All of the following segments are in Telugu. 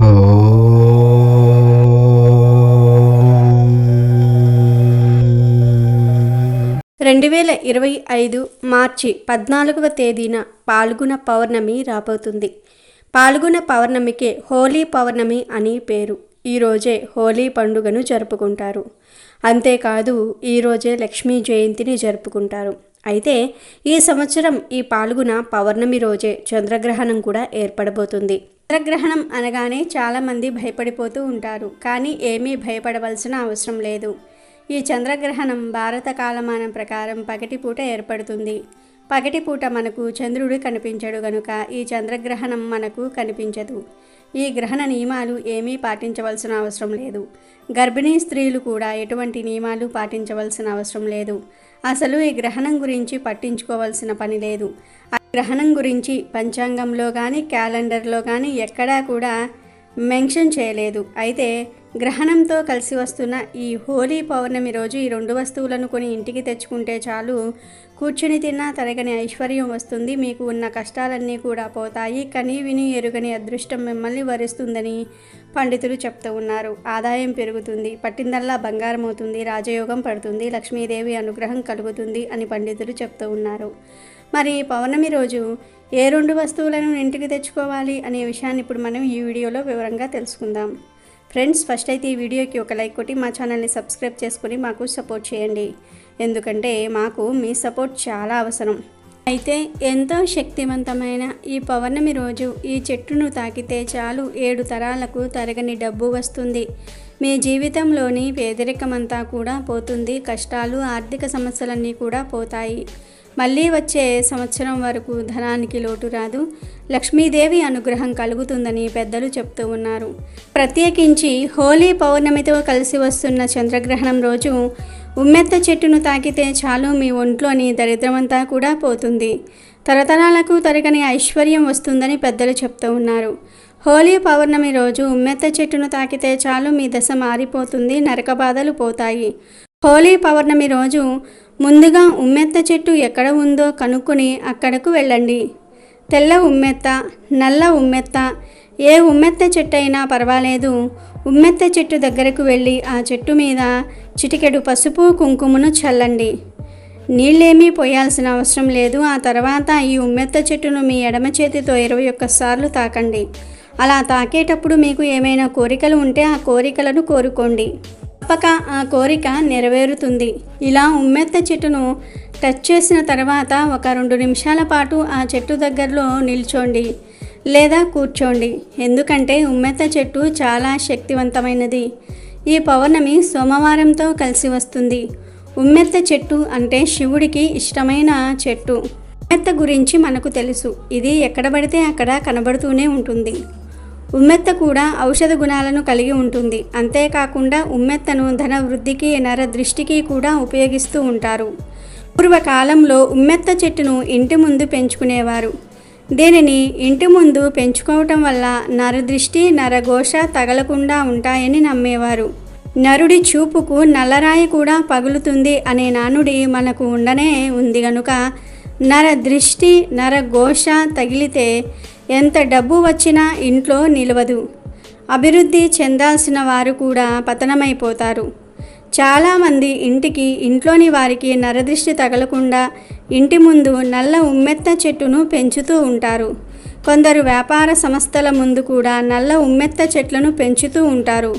రెండు వేల ఇరవై ఐదు మార్చి పద్నాలుగవ తేదీన పాల్గొన పౌర్ణమి రాబోతుంది. పాల్గొన పౌర్ణమికే హోలీ పౌర్ణమి అని పేరు. ఈరోజే హోలీ పండుగను జరుపుకుంటారు. అంతేకాదు ఈరోజే లక్ష్మీ జయంతిని జరుపుకుంటారు. అయితే ఈ సంవత్సరం ఈ పాల్గొన పౌర్ణమి రోజే చంద్రగ్రహణం కూడా ఏర్పడబోతుంది. చంద్రగ్రహణం అనగానే చాలామంది భయపడిపోతూ ఉంటారు కానీ ఏమీ భయపడవలసిన అవసరం లేదు. ఈ చంద్రగ్రహణం భారత కాలమానం ప్రకారం పగటిపూట ఏర్పడుతుంది. పగటిపూట మనకు చంద్రుడు కనిపించడు గనుక ఈ చంద్రగ్రహణం మనకు కనిపించదు. ఈ గ్రహణ నియమాలు ఏమీ పాటించవలసిన అవసరం లేదు. గర్భిణీ స్త్రీలు కూడా ఎటువంటి నియమాలు పాటించవలసిన అవసరం లేదు. అసలు ఈ గ్రహణం గురించి పట్టించుకోవాల్సిన పని లేదు. ఆ గ్రహణం గురించి పంచాంగంలో కానీ క్యాలెండర్లో కానీ ఎక్కడా కూడా మెన్షన్ చేయలేదు. అయితే గ్రహణంతో కలిసి వస్తున్న ఈ హోలీ పౌర్ణమి రోజు ఈ రెండు వస్తువులను కొని ఇంటికి తెచ్చుకుంటే చాలు. కూర్చుని తిన్నా తరగని ఐశ్వర్యం వస్తుంది. మీకు ఉన్న కష్టాలన్నీ కూడా పోతాయి. కని విని ఎరుగని అదృష్టం మిమ్మల్ని వరిస్తుందని పండితులు చెప్తూ ఉన్నారు. ఆదాయం పెరుగుతుంది. పట్టిందల్లా బంగారం అవుతుంది. రాజయోగం పడుతుంది. లక్ష్మీదేవి అనుగ్రహం కలుగుతుంది అని పండితులు చెప్తూ ఉన్నారు. మరి పౌర్ణమి రోజు ఏ రెండు వస్తువులను ఇంటికి తెచ్చుకోవాలి అనే విషయాన్ని ఇప్పుడు మనం ఈ వీడియోలో వివరంగా తెలుసుకుందాం. ఫ్రెండ్స్ ఫస్ట్ అయితే ఈ వీడియోకి ఒక లైక్ కొట్టి మా ఛానల్ని సబ్స్క్రైబ్ చేసుకుని మాకు సపోర్ట్ చేయండి. ఎందుకంటే మాకు మీ సపోర్ట్ చాలా అవసరం. అయితే ఎంతో శక్తివంతమైన ఈ పౌర్ణమి రోజు ఈ చెట్టును తాకితే చాలు ఏడు తరాలకు తరగని డబ్బు వస్తుంది. మీ జీవితంలోని పేదరికమంతా కూడా పోతుంది. కష్టాలు ఆర్థిక సమస్యలన్నీ కూడా పోతాయి. మళ్ళీ వచ్చే సంవత్సరం వరకు ధనానికి లోటు రాదు. లక్ష్మీదేవి అనుగ్రహం కలుగుతుందని పెద్దలు చెప్తూ ఉన్నారు. ప్రత్యేకించి హోలీ పౌర్ణమితో కలిసి వస్తున్న చంద్రగ్రహణం రోజు ఉమ్మెత్త చెట్టును తాకితే చాలు మీ ఒంట్లోని దరిద్రమంతా కూడా పోతుంది. తరతరాలకు తరగని ఐశ్వర్యం వస్తుందని పెద్దలు చెప్తూ ఉన్నారు. హోలీ పౌర్ణమి రోజు ఉమ్మెత్త చెట్టును తాకితే చాలు మీ దశ మారిపోతుంది నరక బాధలు పోతాయి. హోలీ పౌర్ణమి రోజు ముందుగా ఉమ్మెత్త చెట్టు ఎక్కడ ఉందో కనుక్కొని అక్కడకు వెళ్ళండి. తెల్ల ఉమ్మెత్త నల్ల ఉమ్మెత్త ఏ ఉమ్మెత్త చెట్టు అయినా పర్వాలేదు. ఉమ్మెత్త చెట్టు దగ్గరకు వెళ్ళి ఆ చెట్టు మీద చిటికెడు పసుపు కుంకుమను చల్లండి. నీళ్ళేమీ పోయాల్సిన అవసరం లేదు. ఆ తర్వాత ఈ ఉమ్మెత్త చెట్టును మీ ఎడమ చేతితో ఇరవై ఒక్కసార్లు తాకండి. అలా తాకేటప్పుడు మీకు ఏమైనా కోరికలు ఉంటే ఆ కోరికలను కోరుకోండి. తప్పక ఆ కోరిక నెరవేరుతుంది. ఇలా ఉమ్మెత్త చెట్టును టచ్ చేసిన తర్వాత ఒక రెండు నిమిషాల పాటు ఆ చెట్టు దగ్గరలో నిల్చోండి లేదా కూర్చోండి. ఎందుకంటే ఉమ్మెత్త చెట్టు చాలా శక్తివంతమైనది. ఈ పౌర్ణమి సోమవారంతో కలిసి వస్తుంది. ఉమ్మెత్త చెట్టు అంటే శివుడికి ఇష్టమైన చెట్టు. ఉమ్మెత్త గురించి మనకు తెలుసు. ఇది ఎక్కడ పడితే అక్కడ కనబడుతూనే ఉంటుంది. ఉమ్మెత్త కూడా ఔషధ గుణాలను కలిగి ఉంటుంది. అంతేకాకుండా ఉమ్మెత్తను ధన వృద్ధికి నర దృష్టికి కూడా ఉపయోగిస్తూ ఉంటారు. పూర్వకాలంలో ఉమ్మెత్త చెట్టును ఇంటి ముందు పెంచుకునేవారు. దీనిని ఇంటి ముందు పెంచుకోవటం వల్ల నరదృష్టి నరఘోష తగలకుండా ఉంటాయని నమ్మేవారు. నరుడి చూపుకు నల్లరాయి కూడా పగులుతుంది అనే నానుడి మనకు ఉండనే ఉంది గనుక నర దృష్టి నరఘోష తగిలితే ఎంత డబ్బు వచ్చినా ఇంట్లో నిలవదు. అభివృద్ధి చెందాల్సిన వారు కూడా పతనమైపోతారు. చాలామంది ఇంటికి ఇంట్లోని వారికి నరదృష్టి తగలకుండా ఇంటి ముందు నల్ల ఉమ్మెత్త చెట్టును పెంచుతూ ఉంటారు. కొందరు వ్యాపార సంస్థల ముందు కూడా నల్ల ఉమ్మెత్త చెట్లను పెంచుతూ ఉంటారు.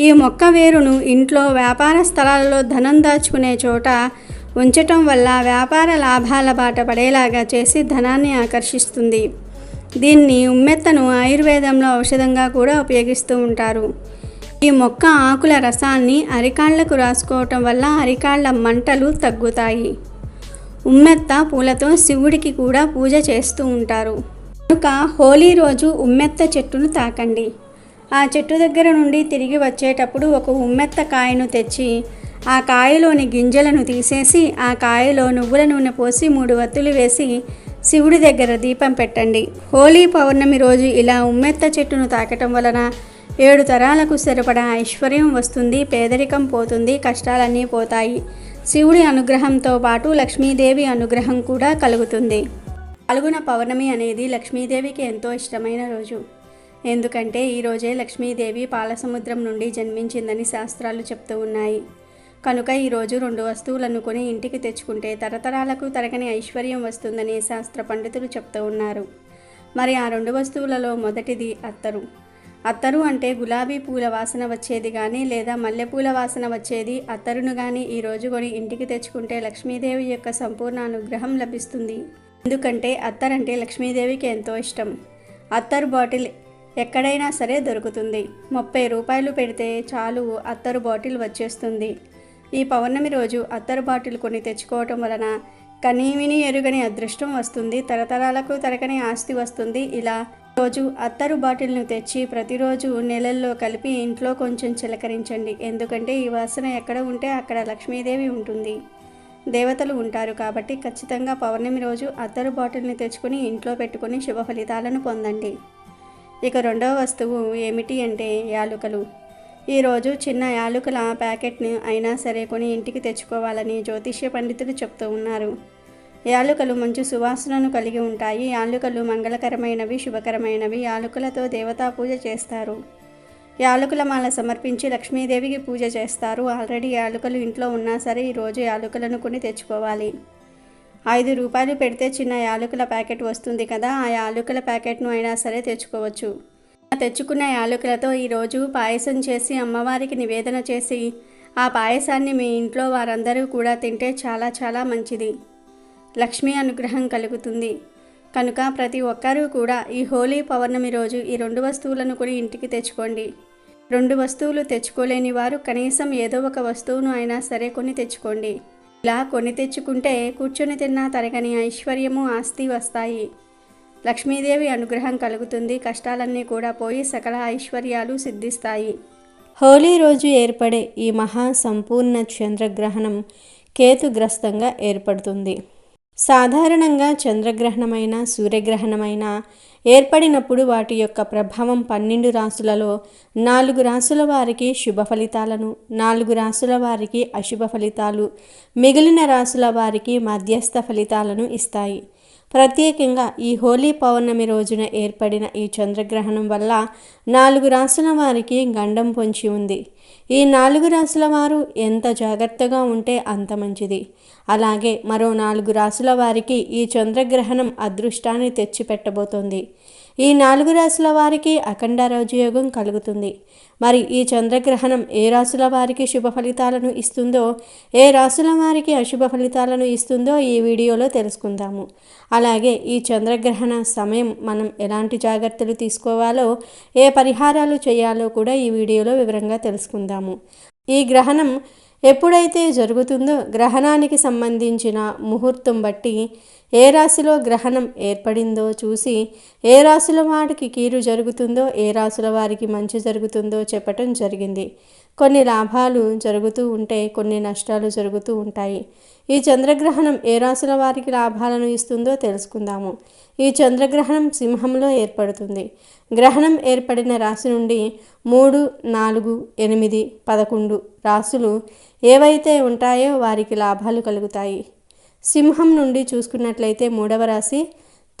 ఈ మొక్క వేరును ఇంట్లో వ్యాపార స్థలాలలో ధనం దాచుకునే చోట ఉంచటం వల్ల వ్యాపార లాభాల బాట పడేలాగా చేసి ధనాన్ని ఆకర్షిస్తుంది. దీన్ని ఉమ్మెత్తను ఆయుర్వేదంలో ఔషధంగా కూడా ఉపయోగిస్తూ ఉంటారు. ఈ మొక్క ఆకుల రసాన్ని అరికాళ్ళకు రాసుకోవటం వల్ల అరికాళ్ళ మంటలు తగ్గుతాయి. ఉమ్మెత్త పూలతో శివుడికి కూడా పూజ చేస్తూ ఉంటారు. కనుక హోలీ రోజు ఉమ్మెత్త చెట్టును తాకండి. ఆ చెట్టు దగ్గర నుండి తిరిగి వచ్చేటప్పుడు ఒక ఉమ్మెత్త కాయను తెచ్చి ఆ కాయలోని గింజలను తీసేసి ఆ కాయలో నువ్వుల నూనె పోసి మూడు వత్తులు వేసి శివుడి దగ్గర దీపం పెట్టండి. హోలీ పౌర్ణమి రోజు ఇలా ఉమ్మెత్త చెట్టును తాకటం వలన ఏడు తరాలకు సరిపడా ఐశ్వర్యం వస్తుంది పేదరికం పోతుంది కష్టాలన్నీ పోతాయి. శివుడి అనుగ్రహంతో పాటు లక్ష్మీదేవి అనుగ్రహం కూడా కలుగుతుంది. పాల్గొన పౌర్ణమి అనేది లక్ష్మీదేవికి ఎంతో ఇష్టమైన రోజు. ఎందుకంటే ఈరోజే లక్ష్మీదేవి పాలసముద్రం నుండి జన్మించిందని శాస్త్రాలు చెప్తూ ఉన్నాయి. కనుక ఈరోజు రెండు వస్తువులను కొని ఇంటికి తెచ్చుకుంటే తరతరాలకు తరగని ఐశ్వర్యం వస్తుందని శాస్త్ర పండితులు చెప్తూ ఉన్నారు. మరి ఆ రెండు వస్తువులలో మొదటిది అత్తరు. అత్తరు అంటే గులాబీ పూల వాసన వచ్చేది కానీ లేదా మల్లెపూల వాసన వచ్చేది అత్తరును కానీ ఈరోజు కొని ఇంటికి తెచ్చుకుంటే లక్ష్మీదేవి యొక్క సంపూర్ణ అనుగ్రహం లభిస్తుంది. ఎందుకంటే అత్తరంటే లక్ష్మీదేవికి ఎంతో ఇష్టం. అత్తరు బాటిల్ ఎక్కడైనా సరే దొరుకుతుంది. ముప్పై రూపాయలు పెడితే చాలు అత్తరు బాటిల్ వచ్చేస్తుంది. ఈ పౌర్ణమి రోజు అత్తరు బాటిల్ కొని తెచ్చుకోవటం వలన కనీవిని ఎరుగని అదృష్టం వస్తుంది తరతరాలకు తరగని ఆస్తి వస్తుంది. ఇలా రోజు అత్తరు బాటిల్ను తెచ్చి ప్రతిరోజు నెలల్లో కలిపి ఇంట్లో కొంచెం చిలకరించండి. ఎందుకంటే ఈ వాసన ఎక్కడ ఉంటే అక్కడ లక్ష్మీదేవి ఉంటుంది. దేవతలు ఉంటారు కాబట్టి ఖచ్చితంగా పౌర్ణమి రోజు అత్తరు బాటిల్ని తెచ్చుకొని ఇంట్లో పెట్టుకొని శుభ ఫలితాలను పొందండి. ఇక రెండవ వస్తువు ఏమిటి అంటే యాలుకలు. ఈరోజు చిన్న యాలకుల ప్యాకెట్ని అయినా సరే కొని ఇంటికి తెచ్చుకోవాలని జ్యోతిష్య పండితులు చెప్తూ ఉన్నారు. యాలుకలు మంచి సువాసనను కలిగి ఉంటాయి. యాలుకలు మంగళకరమైనవి శుభకరమైనవి. యాలుకలతో దేవతా పూజ చేస్తారు. యాలకుల మాల సమర్పించి లక్ష్మీదేవికి పూజ చేస్తారు. ఆల్రెడీ యాలకులు ఇంట్లో ఉన్నా సరే ఈరోజు యాలకులను కొని తెచ్చుకోవాలి. ఐదు రూపాయలు పెడితే చిన్న యాలకుల ప్యాకెట్ వస్తుంది కదా ఆ యాలకుల ప్యాకెట్ను అయినా సరే తెచ్చుకోవచ్చు. తెచ్చుకున్న యాలకులతో ఈరోజు పాయసం చేసి అమ్మవారికి నివేదన చేసి ఆ పాయసాన్ని మీ ఇంట్లో వారందరూ కూడా తింటే చాలా చాలా మంచిది. లక్ష్మీ అనుగ్రహం కలుగుతుంది. కనుక ప్రతి ఒక్కరూ కూడా ఈ హోలీ పౌర్ణమి రోజు ఈ రెండు వస్తువులను కూడా ఇంటికి తెచ్చుకోండి. రెండు వస్తువులు తెచ్చుకోలేని వారు కనీసం ఏదో ఒక వస్తువును అయినా సరే కొని తెచ్చుకోండి. ఇలా కొని తెచ్చుకుంటే కూర్చొని తిన్నా తరగని ఐశ్వర్యము ఆస్తి వస్తాయి. లక్ష్మీదేవి అనుగ్రహం కలుగుతుంది. కష్టాలన్నీ కూడా పోయి సకల ఐశ్వర్యాలు సిద్ధిస్తాయి. హోలీ రోజు ఏర్పడే ఈ మహా సంపూర్ణ చంద్రగ్రహణం కేతుగ్రస్తంగా ఏర్పడుతుంది. సాధారణంగా చంద్రగ్రహణమైన సూర్యగ్రహణమైన ఏర్పడినప్పుడు వాటి యొక్క ప్రభావం పన్నెండు రాసులలో నాలుగు రాసుల వారికి శుభ ఫలితాలను నాలుగు రాసుల వారికి అశుభ ఫలితాలు మిగిలిన రాసుల వారికి మధ్యస్థ ఫలితాలను ఇస్తాయి. ప్రత్యేకంగా ఈ హోలీ పౌర్ణమి రోజున ఏర్పడిన ఈ చంద్రగ్రహణం వల్ల నాలుగు రాసుల వారికి గండం పొంచి ఉంది. ఈ నాలుగు రాసుల వారు ఎంత జాగ్రత్తగా ఉంటే అంత మంచిది. అలాగే మరో నాలుగు రాసుల వారికి ఈ చంద్రగ్రహణం అదృష్టాన్ని తెచ్చిపెట్టబోతోంది. ఈ నాలుగు రాశుల వారికి అఖండ రాజయోగం కలుగుతుంది. మరి ఈ చంద్రగ్రహణం ఏ రాశుల వారికి శుభ ఫలితాలను ఇస్తుందో ఏ రాశుల వారికి అశుభ ఫలితాలను ఇస్తుందో ఈ వీడియోలో తెలుసుకుందాము. అలాగే ఈ చంద్రగ్రహణ సమయం మనం ఎలాంటి జాగ్రత్తలు తీసుకోవాలో ఏ పరిహారాలు చేయాలో కూడా ఈ వీడియోలో వివరంగా తెలుసుకుందాము. ఈ గ్రహణం ఎప్పుడైతే జరుగుతుందో గ్రహణానికి సంబంధించిన ముహూర్తం బట్టి ఏ రాశిలో గ్రహణం ఏర్పడిందో చూసి ఏ రాశుల వారికి కీరు జరుగుతుందో ఏ రాశుల వారికి మంచి జరుగుతుందో చెప్పటం జరిగింది. కొన్ని లాభాలు జరుగుతూ ఉంటే కొన్ని నష్టాలు జరుగుతూ ఉంటాయి. ఈ చంద్రగ్రహణం ఏ రాశుల వారికి లాభాలను ఇస్తుందో తెలుసుకుందాము. ఈ చంద్రగ్రహణం సింహంలో ఏర్పడుతుంది. గ్రహణం ఏర్పడిన రాశి నుండి మూడు నాలుగు ఎనిమిది పదకొండు రాశులు ఏవైతే ఉంటాయో వారికి లాభాలు కలుగుతాయి. సింహం నుండి చూసుకున్నట్లయితే మూడవ రాశి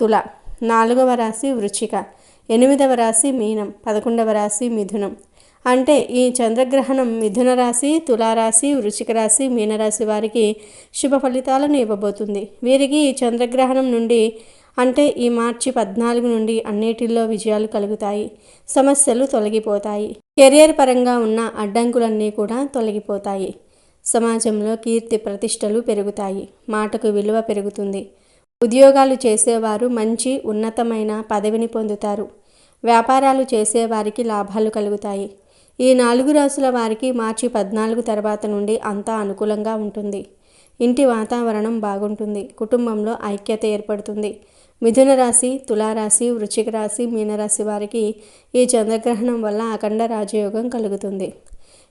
తుల నాలుగవ రాశి వృచ్చిక ఎనిమిదవ రాశి మీనం పదకొండవ రాశి మిథునం. అంటే ఈ చంద్రగ్రహణం మిథున రాశి తులారాశి వృశ్చిక రాశి మీనరాశి వారికి శుభ ఫలితాలను ఇవ్వబోతుంది. వీరికి ఈ చంద్రగ్రహణం నుండి అంటే ఈ మార్చి పద్నాలుగు నుండి అన్నిటిల్లో విజయాలు కలుగుతాయి. సమస్యలు తొలగిపోతాయి. కెరియర్ పరంగా ఉన్న అడ్డంకులన్నీ కూడా తొలగిపోతాయి. సమాజంలో కీర్తి ప్రతిష్టలు పెరుగుతాయి మాటకు విలువ పెరుగుతుంది. ఉద్యోగాలు చేసేవారు మంచి ఉన్నతమైన పదవిని పొందుతారు. వ్యాపారాలు చేసేవారికి లాభాలు కలుగుతాయి. ఈ నాలుగు రాసుల వారికి మార్చి పద్నాలుగు తర్వాత నుండి అంతా అనుకూలంగా ఉంటుంది. ఇంటి వాతావరణం బాగుంటుంది. కుటుంబంలో ఐక్యత ఏర్పడుతుంది. మిథున రాశి తులారాశి వృశ్చిక రాశి మీనరాశి వారికి ఈ చంద్రగ్రహణం వల్ల అఖండ రాజయోగం కలుగుతుంది.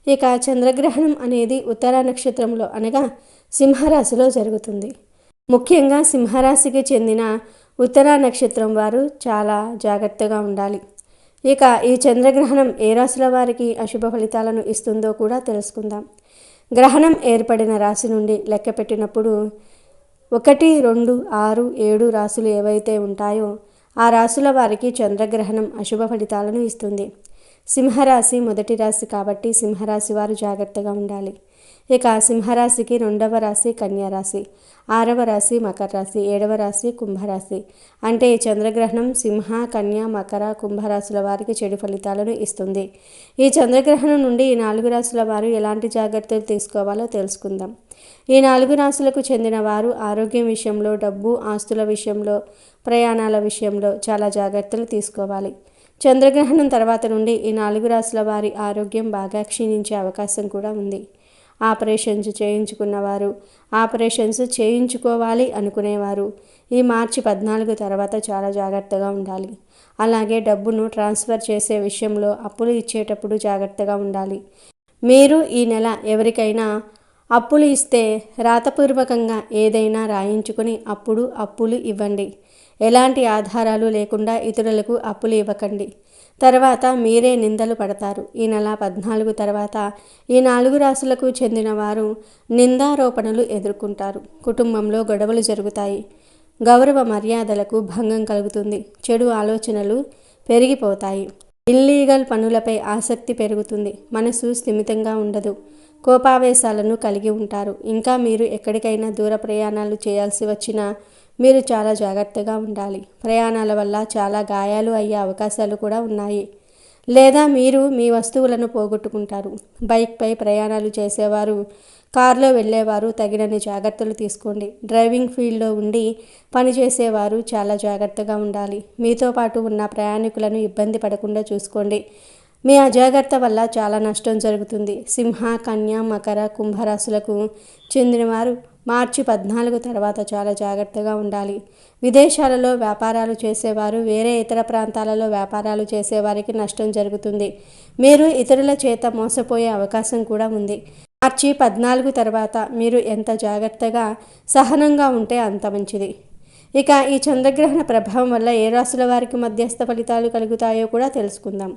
ఇక చంద్రగ్రహణం అనేది ఉత్తర నక్షత్రంలో అనగా సింహరాశిలో జరుగుతుంది. ముఖ్యంగా సింహరాశికి చెందిన ఉత్తర నక్షత్రం వారు చాలా జాగ్రత్తగా ఉండాలి. ఇక ఈ చంద్రగ్రహణం ఏ రాశుల వారికి అశుభ ఫలితాలను ఇస్తుందో కూడా తెలుసుకుందాం. గ్రహణం ఏర్పడిన రాశి నుండి లెక్క పెట్టినప్పుడు ఒకటి రెండు ఆరు ఏడు రాశులు ఏవైతే ఉంటాయో ఆ రాశుల వారికి చంద్రగ్రహణం అశుభ ఫలితాలను ఇస్తుంది. సింహరాశి మొదటి రాశి కాబట్టి సింహరాశి వారు జాగ్రత్తగా ఉండాలి. ఇక సింహరాశికి రెండవ రాశి కన్యారాశి ఆరవ రాశి మకర రాశి ఏడవ రాశి కుంభరాశి అంటే ఈ చంద్రగ్రహణం సింహ కన్య మకర కుంభరాశుల వారికి చెడు ఫలితాలను ఇస్తుంది. ఈ చంద్రగ్రహణం నుండి ఈ నాలుగు రాశుల వారు ఎలాంటి జాగ్రత్తలు తీసుకోవాలో తెలుసుకుందాం. ఈ నాలుగు రాశులకు చెందిన వారు ఆరోగ్యం విషయంలో డబ్బు ఆస్తుల విషయంలో ప్రయాణాల విషయంలో చాలా జాగ్రత్తలు తీసుకోవాలి. చంద్రగ్రహణం తర్వాత నుండి ఈ నాలుగు రాసుల వారి ఆరోగ్యం బాగా క్షీణించే అవకాశం కూడా ఉంది. ఆపరేషన్స్ చేయించుకున్నవారు ఆపరేషన్స్ చేయించుకోవాలి అనుకునేవారు. ఈ మార్చి పద్నాలుగు తర్వాత చాలా జాగ్రత్తగా ఉండాలి. అలాగే డబ్బును ట్రాన్స్ఫర్ చేసే విషయంలో అప్పులు ఇచ్చేటప్పుడు జాగ్రత్తగా ఉండాలి. మీరు ఈ నెల ఎవరికైనా అప్పులు ఇస్తే రాతపూర్వకంగా ఏదైనా రాయించుకొని అప్పుడు అప్పులు ఇవ్వండి. ఎలాంటి ఆధారాలు లేకుండా ఇతరులకు అప్పులు ఇవ్వకండి. తర్వాత మీరే నిందలు పడతారు. ఈ నెల పద్నాలుగు తర్వాత ఈ నాలుగు రాశులకు చెందిన వారు నిందారోపణలు ఎదుర్కొంటారు. కుటుంబంలో గొడవలు జరుగుతాయి. గౌరవ మర్యాదలకు భంగం కలుగుతుంది. చెడు ఆలోచనలు పెరిగిపోతాయి. ఇల్లీగల్ పనులపై ఆసక్తి పెరుగుతుంది. మనసు స్థిమితంగా ఉండదు. కోపావేశాలను కలిగి ఉంటారు. ఇంకా మీరు ఎక్కడికైనా దూర ప్రయాణాలు చేయాల్సి వచ్చినా మీరు చాలా జాగ్రత్తగా ఉండాలి. ప్రయాణాల వల్ల చాలా గాయాలు అయ్యే అవకాశాలు కూడా ఉన్నాయి. లేదా మీరు మీ వస్తువులను పోగొట్టుకుంటారు. బైక్పై ప్రయాణాలు చేసేవారు కారులో వెళ్ళేవారు తగినన్ని జాగ్రత్తలు తీసుకోండి. డ్రైవింగ్ ఫీల్డ్లో ఉండి పనిచేసేవారు చాలా జాగ్రత్తగా ఉండాలి. మీతో పాటు ఉన్న ప్రయాణికులను ఇబ్బంది పడకుండా చూసుకోండి. మీ అజాగ్రత్త వల్ల చాలా నష్టం జరుగుతుంది. సింహ కన్య మకర కుంభరాశులకు చెందినవారు మార్చి పద్నాలుగు తర్వాత చాలా జాగ్రత్తగా ఉండాలి. విదేశాలలో వ్యాపారాలు చేసేవారు వేరే ఇతర ప్రాంతాలలో వ్యాపారాలు చేసేవారికి నష్టం జరుగుతుంది. మీరు ఇతరుల చేత మోసపోయే అవకాశం కూడా ఉంది. మార్చి పద్నాలుగు తర్వాత మీరు ఎంత జాగ్రత్తగా సహనంగా ఉంటే అంత మంచిది. ఇక ఈ చంద్రగ్రహణ ప్రభావం వల్ల ఏ రాశుల వారికి మధ్యస్థ ఫలితాలు కలుగుతాయో కూడా తెలుసుకుందాం.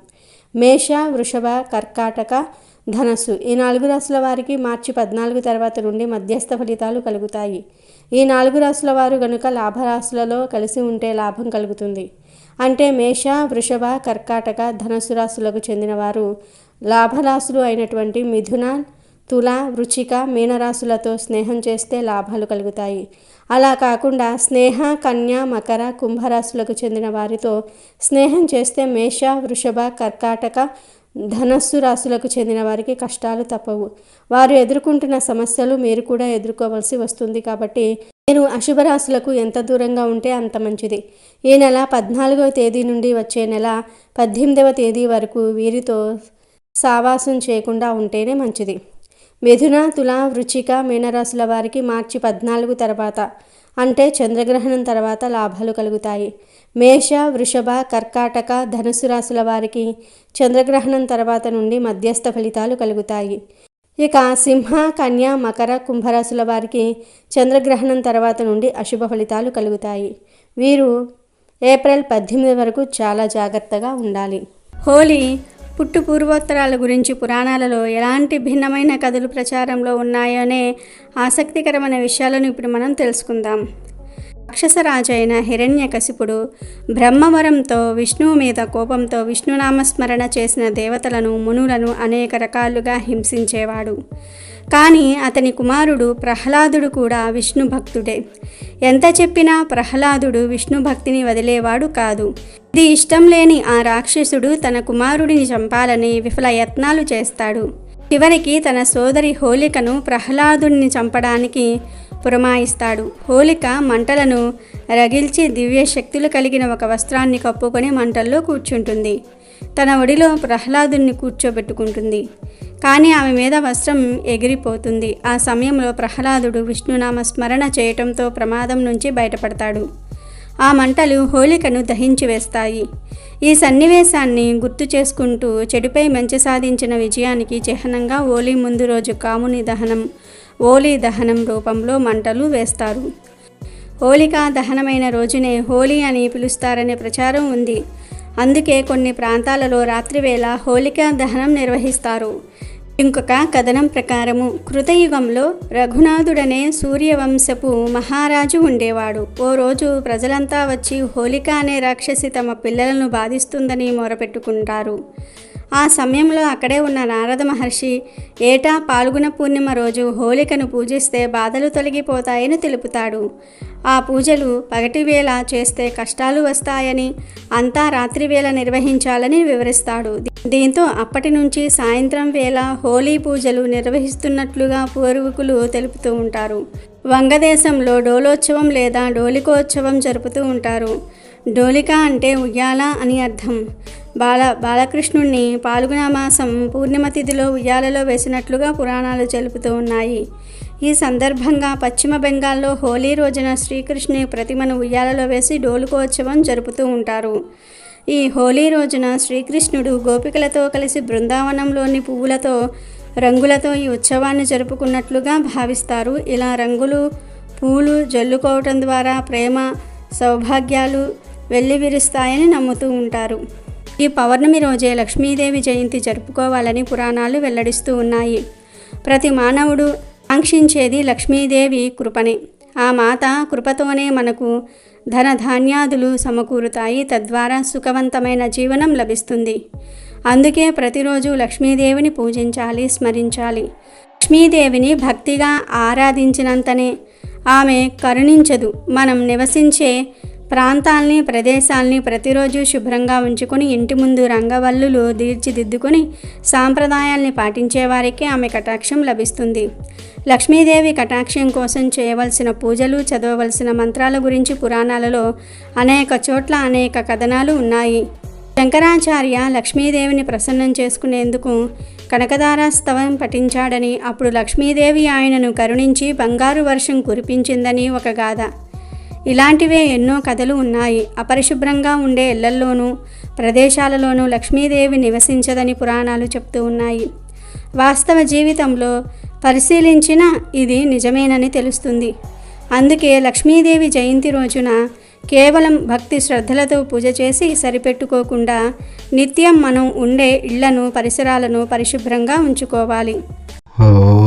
మేష వృషభ కర్కాటక ధనస్సు ఈ నాలుగు రాశుల వారికి మార్చి పద్నాలుగు తర్వాత నుండి మధ్యస్థ ఫలితాలు కలుగుతాయి. ఈ నాలుగు రాశుల వారు గనుక లాభరాశులలో కలిసి ఉంటే లాభం కలుగుతుంది. అంటే మేష వృషభ కర్కాటక ధనస్సు రాశులకు చెందినవారు లాభరాశులు అయినటువంటి మిథున తుల వృచిక మీనరాశులతో స్నేహం చేస్తే లాభాలు కలుగుతాయి. అలా కాకుండా స్నేహ కన్య మకర కుంభరాశులకు చెందిన వారితో స్నేహం చేస్తే మేష వృషభ కర్కాటక ధనస్సు రాశులకు చెందిన వారికి కష్టాలు తప్పవు. వారు ఎదుర్కొంటున్న సమస్యలు మీరు కూడా ఎదుర్కోవాల్సి వస్తుంది కాబట్టి నేను అశుభ రాశులకు ఎంత దూరంగా ఉంటే అంత మంచిది. ఈ నెల పద్నాలుగవ తేదీ నుండి వచ్చే నెల పద్దెనిమిదవ తేదీ వరకు వీరితో సావాసం చేయకుండా ఉంటేనే మంచిది. మిథున తుల వృచిక మీనరాశుల వారికి మార్చి పద్నాలుగు తర్వాత అంటే చంద్రగ్రహణం తర్వాత లాభాలు కలుగుతాయి. మేష వృషభ కర్కాటక ధనుసు రాశుల వారికి చంద్రగ్రహణం తర్వాత నుండి మధ్యస్థ ఫలితాలు కలుగుతాయి. ఇక సింహ కన్య మకర కుంభరాశుల వారికి చంద్రగ్రహణం తర్వాత నుండి అశుభ ఫలితాలు కలుగుతాయి. వీరు ఏప్రిల్ పద్దెనిమిది వరకు చాలా జాగ్రత్తగా ఉండాలి. హోలీ పుట్టు పూర్వోత్తరాల గురించి పురాణాలలో ఎలాంటి భిన్నమైన కథలు ప్రచారంలో ఉన్నాయోనే ఆసక్తికరమైన విషయాలను ఇప్పుడు మనం తెలుసుకుందాం. రాక్షసరాజు అయిన హిరణ్యకశిపుడు బ్రహ్మవరంతో విష్ణువు మీద కోపంతో విష్ణునామస్మరణ చేసిన దేవతలను మునులను అనేక రకాలుగా హింసించేవాడు. కానీ అతని కుమారుడు ప్రహ్లాదుడు కూడా విష్ణు భక్తుడే ఎంత చెప్పినా ప్రహ్లాదుడు విష్ణు భక్తిని వదిలేవాడు కాదు. ఇది ఇష్టం లేని ఆ రాక్షసుడు తన కుమారుడిని చంపాలని విఫల యత్నాలు చేస్తాడు. చివరికి తన సోదరి హోలికను ప్రహ్లాదుడిని చంపడానికి పురమాయిస్తాడు. హోలిక మంటలను రగిల్చి దివ్య శక్తులు కలిగిన ఒక వస్త్రాన్ని కప్పుకొని మంటల్లో కూర్చుంటుంది. తన ఒడిలో ప్రహ్లాదుని కూర్చోబెట్టుకుంటుంది. కానీ ఆమె మీద వస్త్రం ఎగిరిపోతుంది. ఆ సమయంలో ప్రహ్లాదుడు విష్ణునామ స్మరణ చేయటంతో ప్రమాదం నుంచి బయటపడతాడు. ఆ మంటలు హోలికను దహించి వేస్తాయి. ఈ సన్నివేశాన్ని గుర్తు చేసుకుంటూ చెడుపై మంచి సాధించిన విజయానికి చిహ్నంగా హోలీ ముందు రోజు కాముని దహనం హోలీ దహనం రూపంలో మంటలు వేస్తారు. హోలికా దహనమైన రోజునే హోలీ అని పిలుస్తారనే ప్రచారం ఉంది. అందుకే కొన్ని ప్రాంతాలలో రాత్రివేళ హోలికా దహనం నిర్వహిస్తారు. ఇంకొక కథనం ప్రకారము కృతయుగంలో రఘునాథుడనే సూర్యవంశపు మహారాజు ఉండేవాడు. ఓ రోజు ప్రజలంతా వచ్చి హోళిక అనే రాక్షసి తమ పిల్లలను బాధిస్తుందని మొరపెట్టుకుంటారు. ఆ సమయంలో అక్కడే ఉన్న నారద మహర్షి ఏటా పాల్గొన పూర్ణిమ రోజు హోలికను పూజిస్తే బాధలు తొలగిపోతాయని తెలుపుతాడు. ఆ పూజలు పగటి వేళ చేస్తే కష్టాలు వస్తాయని అంతా రాత్రి వేళ నిర్వహించాలని వివరిస్తాడు. దీంతో అప్పటి నుంచి సాయంత్రం వేళ హోలీ పూజలు నిర్వహిస్తున్నట్లుగా పూర్వీకులు తెలుపుతూ ఉంటారు. వంగదేశంలో డోలోత్సవం లేదా డోలికోత్సవం జరుపుతూ ఉంటారు. డోలిక అంటే ఉయ్యాల అని అర్థం. బాల బాలకృష్ణుణ్ణి పాల్గొన మాసం పూర్ణిమ తిథిలో ఉయ్యాలలో వేసినట్లుగా పురాణాలు చెలుపుతూ ఉన్నాయి. ఈ సందర్భంగా పశ్చిమ బెంగాల్లో హోలీ రోజున శ్రీకృష్ణుని ప్రతిమను ఉయ్యాలలో వేసి డోలుకోత్సవం జరుపుతూ ఉంటారు. ఈ హోలీ రోజున శ్రీకృష్ణుడు గోపికలతో కలిసి బృందావనంలోని పువ్వులతో రంగులతో ఈ ఉత్సవాన్ని జరుపుకున్నట్లుగా భావిస్తారు. ఇలా రంగులు పూలు జల్లుకోవటం ద్వారా ప్రేమ సౌభాగ్యాలు వెల్లివిరుస్తాయని నమ్ముతూ ఉంటారు. ఈ పౌర్ణమి రోజే లక్ష్మీదేవి జయంతి జరుపుకోవాలని పురాణాలు వెల్లడిస్తూ ఉన్నాయి. ప్రతి మానవుడు ఆంక్షించేది లక్ష్మీదేవి కృపనే. ఆ మాత కృపతోనే మనకు ధన ధాన్యాదులు సమకూరుతాయి తద్వారా సుఖవంతమైన జీవనం లభిస్తుంది. అందుకే ప్రతిరోజు లక్ష్మీదేవిని పూజించాలి స్మరించాలి. లక్ష్మీదేవిని భక్తిగా ఆరాధించినంతనే ఆమె కరుణించదు. మనం నివసించే ప్రాంతాల్ని ప్రదేశాల్ని ప్రతిరోజు శుభ్రంగా ఉంచుకుని ఇంటి ముందు రంగవల్లులు తీర్చిదిద్దుకొని సాంప్రదాయాల్ని పాటించేవారికి ఆమె కటాక్షం లభిస్తుంది. లక్ష్మీదేవి కటాక్షం కోసం చేయవలసిన పూజలు చదవవలసిన మంత్రాల గురించి పురాణాలలో అనేక చోట్ల అనేక కథనాలు ఉన్నాయి. శంకరాచార్య లక్ష్మీదేవిని ప్రసన్నం చేసుకునేందుకు కనకదారాస్తవం పఠించాడని అప్పుడు లక్ష్మీదేవి ఆయనను కరుణించి బంగారు వర్షం కురిపించిందని ఒక గాథ. ఇలాంటివే ఎన్నో కథలు ఉన్నాయి. అపరిశుభ్రంగా ఉండే ఇళ్ళల్లోనూ ప్రదేశాలలోనూ లక్ష్మీదేవి నివసించదని పురాణాలు చెప్తూ ఉన్నాయి. వాస్తవ జీవితంలో పరిశీలించిన ఇది నిజమేనని తెలుస్తుంది. అందుకే లక్ష్మీదేవి జయంతి రోజున కేవలం భక్తి శ్రద్ధలతో పూజ చేసి సరిపెట్టుకోకుండా నిత్యం మనం ఉండే ఇళ్ళను పరిసరాలను పరిశుభ్రంగా ఉంచుకోవాలి. ఓ